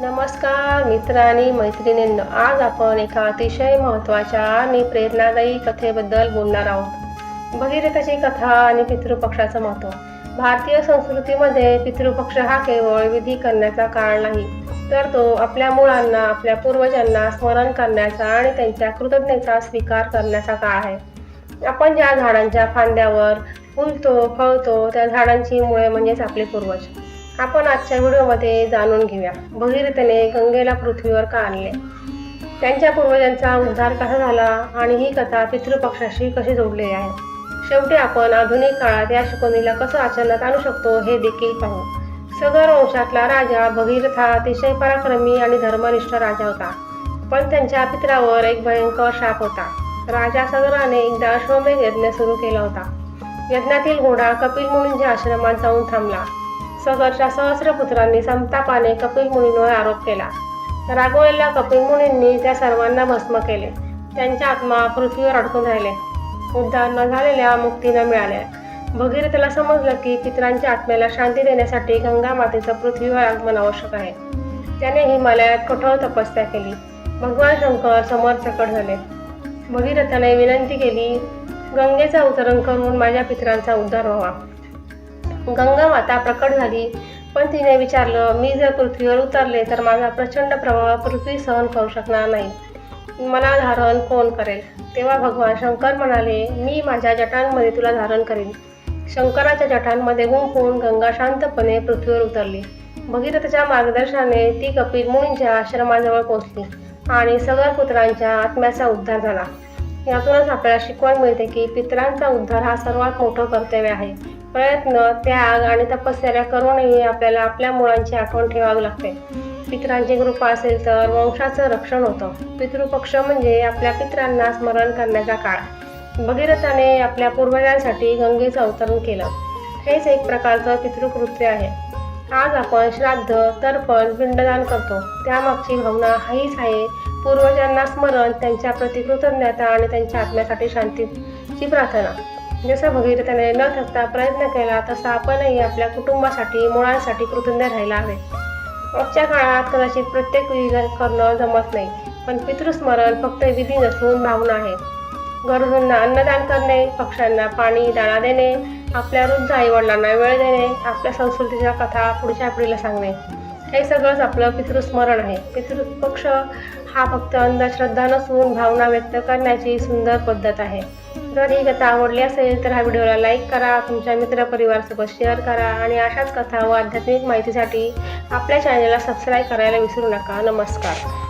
नमस्कार मित्र आणि मैत्रिणींनो आज आपण एका अतिशय महत्त्वाच्या आणि प्रेरणादायी कथेबद्दल बोलणार आहोत. भगीरथाची कथा आणि पितृपक्षाचं महत्त्व. भारतीय संस्कृतीमध्ये पितृपक्ष हा केवळ विधी करण्याचा काळ नाही तर तो आपल्या मुळांना आपल्या पूर्वजांना स्मरण करण्याचा आणि त्यांच्या कृतज्ञतेचा स्वीकार करण्याचा काळ आहे. आपण ज्या झाडांच्या फांद्यावर फुलतो फळतो त्या झाडांची मुळे म्हणजेच आपले पूर्वज. आपण आजच्या व्हिडिओमध्ये जाणून घेऊया. भगीरथने गंगेला पृथ्वीवर का आणले? त्यांच्या पूर्वजांचा उद्धार कसा झाला आणि ही कथा पितृपक्षाशी कशी जोडलेली आहे? शेवटी आपण आधुनिक काळात या शिकवणीला कसं आचरणात आणू शकतो हे देखील पाहू. सगर वंशातला राजा भगीरथ हा अतिशय पराक्रमी आणि धर्मनिष्ठ राजा होता. पण त्यांच्या पित्रावर एक भयंकर शाप होता. राजा सगराने एकदा अश्वमेघ यज्ञ सुरू केला होता. यज्ञातील घोडा कपिल मुनींच्या आश्रमात जाऊन थांबला. सगरच्या सहस्रपुत्रांनी संतापाने कपिल मुनींवर आरोप केला. रागवलेल्या कपिल मुनींनी त्या सर्वांना भस्म केले. त्यांच्या आत्मा पृथ्वीवर अडकून राहिले. उद्धार न झालेल्या मुक्तीनं मिळाल्या. भगीरथला समजलं की पितरांच्या आत्म्याला शांती देण्यासाठी गंगा मातेचं पृथ्वीवर आगमन आवश्यक आहे. त्याने हिमालयात कठोर तपस्या केली. भगवान शंकर समोर प्रकट झाले. भगीरथाने विनंती केली गंगेचा उतरण करून माझ्या पितरांचा उद्धार व्हावा. गंगा माता प्रकट झाली. पण तिने विचारलं मी जर पृथ्वीवर उतरले तर माझा प्रचंड प्रभाव पृथ्वी सहन करू शकणार नाही. मला धारण कोण करेल? तेव्हा भगवान शंकर म्हणाले मी माझ्या जटांमध्ये तुला धारण करीन. शंकराच्या जटांमध्ये गुंफून गंगा शांतपणे पृथ्वीवर उतरली. भगीरथच्या मार्गदर्शनाने ती कपिल मुनींच्या आश्रमाजवळ पोहोचली आणि सगळ पुत्रांच्या आत्म्याचा उद्धार झाला. यातूनच आपल्याला शिकवण मिळते की पितरांचा उद्धार हा सर्वात मोठं कर्तव्य आहे. प्रयत्न त्याग आणि तपश्चर्या करूनही आपल्याला आपल्या मुलांची आठवण ठेवावी लागते. पितरांची कृपा असेल तर वंशाचं रक्षण होतं. पितृपक्ष म्हणजे आपल्या पितरांना स्मरण करण्याचा काळ. भगीरथाने आपल्या पूर्वजांसाठी गंगेचं अवतरण केलं. हेच एक प्रकारचं पितृकृत्य आहे. आज आपण श्राद्ध तर्पण पिंडदान करतो. त्यामागची भावना हीच आहे. पूर्वजांना स्मरण त्यांच्या प्रति कृतज्ञता आणि त्यांच्या आत्म्यासाठी शांतीची प्रार्थना. जसं भगीरथाने न थकता प्रयत्न केला तसा आपणही आपल्या कुटुंबासाठी मुळांसाठी कृतज्ञ राहायला हवे आजच्या काळात कदाचित प्रत्येक विधी करणं जमत नाही पण पितृस्मरण फक्त विधी नसून भावना आहे. गरजूंना अन्नदान करणे पक्ष्यांना पाणी दाणा देणे आपल्या वृद्ध आईवडिलांना वेळ देणे आपल्या संस्कृतीच्या कथा पुढच्या पिढीला सांगणे. हे सगळंच आपलं पितृस्मरण आहे. पितृपक्ष हा फक्त अंधश्रद्धा नसून भावना व्यक्त करण्याची सुंदर पद्धत आहे. जर ही कथा आवडली असेल तर हा व्हिडिओला लाईक करा तुमच्या मित्रपरिवारसोबत शेअर करा आणि अशाच कथा व आध्यात्मिक माहितीसाठी आपल्या चॅनलला सबस्क्राईब करायला विसरू नका. नमस्कार.